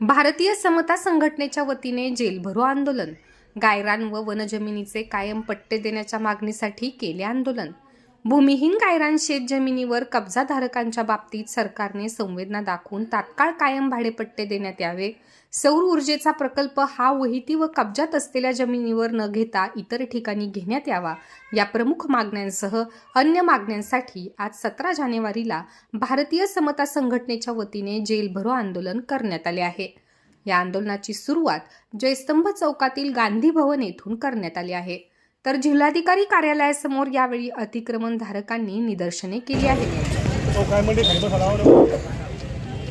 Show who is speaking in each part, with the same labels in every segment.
Speaker 1: भारतीय समता संघटनेच्या वतीने जेलभरो आंदोलन. गायरान व वनजमिनीचे कायम पट्टे देण्याच्या मागणीसाठी केले आंदोलन. भूमिहीन गायरान शेत जमिनीवर कब्जाधारकांच्या बाबतीत सरकारने संवेदना दाखवून तात्काळ कायम भाडेपट्टे देण्यात यावे. सौर ऊर्जेचा प्रकल्प हा वहिती व कब्जात असलेल्या जमिनीवर न घेता इतर ठिकाणी घेण्यात यावा या प्रमुख मागण्यांसह अन्य मागण्यांसाठी आज सतरा जानेवारीला भारतीय समता संघटनेच्या वतीने जेलभरो आंदोलन करण्यात आले आहे. या आंदोलनाची सुरुवात जयस्तंभ चौकातील गांधी भवन येथून करण्यात आली आहे. तर जिल्हाधिकारी कार्यालयासमोर यावेळी अतिक्रमण धारकांनी निदर्शने केली आहेत.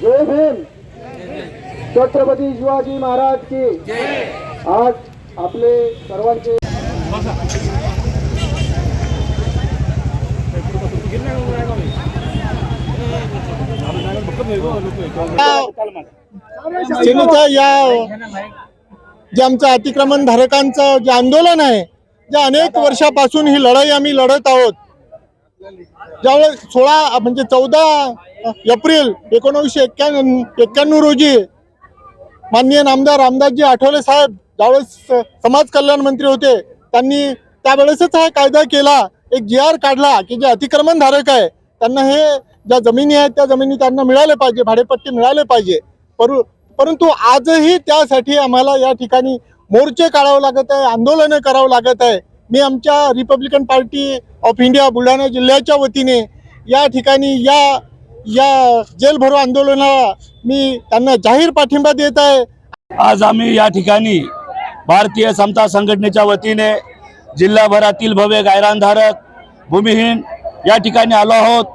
Speaker 2: जय भीम. छत्रपती शिवाजी महाराज की आज आपले सर्वांचे
Speaker 3: या जे आमचं अतिक्रमण धारकांचं जे आंदोलन आहे जे अनेक वर्षापासून ही लढाई आम्ही लढत आहोत. ज्यावेळेस सोळा म्हणजे चौदा एप्रिल एकोणीसशे एक्क्याण्णव एक्क्याण्णव रोजी माननीय नामदार रामदासजी आठवले साहेब ज्यावेळेस समाज कल्याण मंत्री होते त्यांनी त्यावेळेसच हा कायदा केला एक जी आर काढला की जे अतिक्रमण धारक आहे त्यांना हे ज्या जमिनी आहेत त्या जमिनी त्यांना मिळाले पाहिजे भाडेपट्टी मिळाले पाहिजे. परु परंतु आजही त्यासाठी आम्हाला या ठिकाणी मोर्चे काढावं लागत आहे आंदोलनं करावं लागत आहे. मी आमच्या Republican party of India Buldhana जिल्ह्याच्या वतीने या ठिकाणी या या जेलभरो आंदोलनाला मी त्यांना जाहीर पाठिंबा देत आहे.
Speaker 4: आज आम्ही या ठिकाणी भारतीय समता संघटनेच्या वतीने जिल्हाभरातील भव्य गायरानधारक भूमिहीन या ठिकाणी आलो आहोत.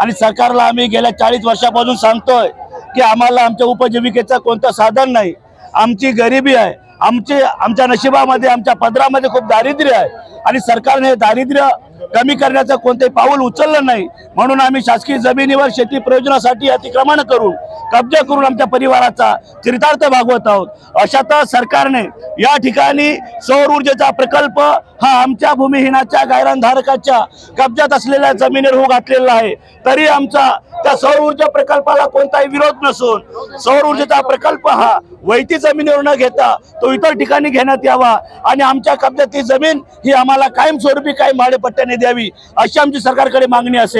Speaker 4: आणि सरकारला आम्ही गेल्या चाळीस वर्षापासून सांगतोय की आम्हाला आमच्या उपजीविकेचं कोणतं साधन नाही. आमची गरिबी आहे. आमचे आमच्या नशिबामध्ये आमच्या पदरामध्ये खूप दारिद्र्य आहे. आणि सरकारने हे दारिद्र्य कमी करण्याचं कोणतेही पाऊल उचललं नाही. म्हणून आम्ही शासकीय जमिनीवर शेती प्रयोजनासाठी अतिक्रमण करून कब्जा करून आमच्या परिवाराचा चरितार्थ भागवत आहोत. अशातच सरकारने या ठिकाणी सौर ऊर्जेचा प्रकल्प हा आमच्या भूमिहीनाच्या गायरानधारकाच्या कब्जात असलेल्या जमिनीवर हो घातलेला आहे. तरी आमचा त्या सौर ऊर्जा प्रकल्पाला कोणताही विरोध नसून सौर ऊर्जेचा प्रकल्प हा वैती जमिनीवर न घेता तो इतर ठिकाणी घेण्यात यावा. आणि आमच्या कब्जातली जमीन ही आम्हाला कायमस्वरूपी काही भाडेपट्ट्याने द्यावी अशी आमची सरकारकडे मागणी असेल.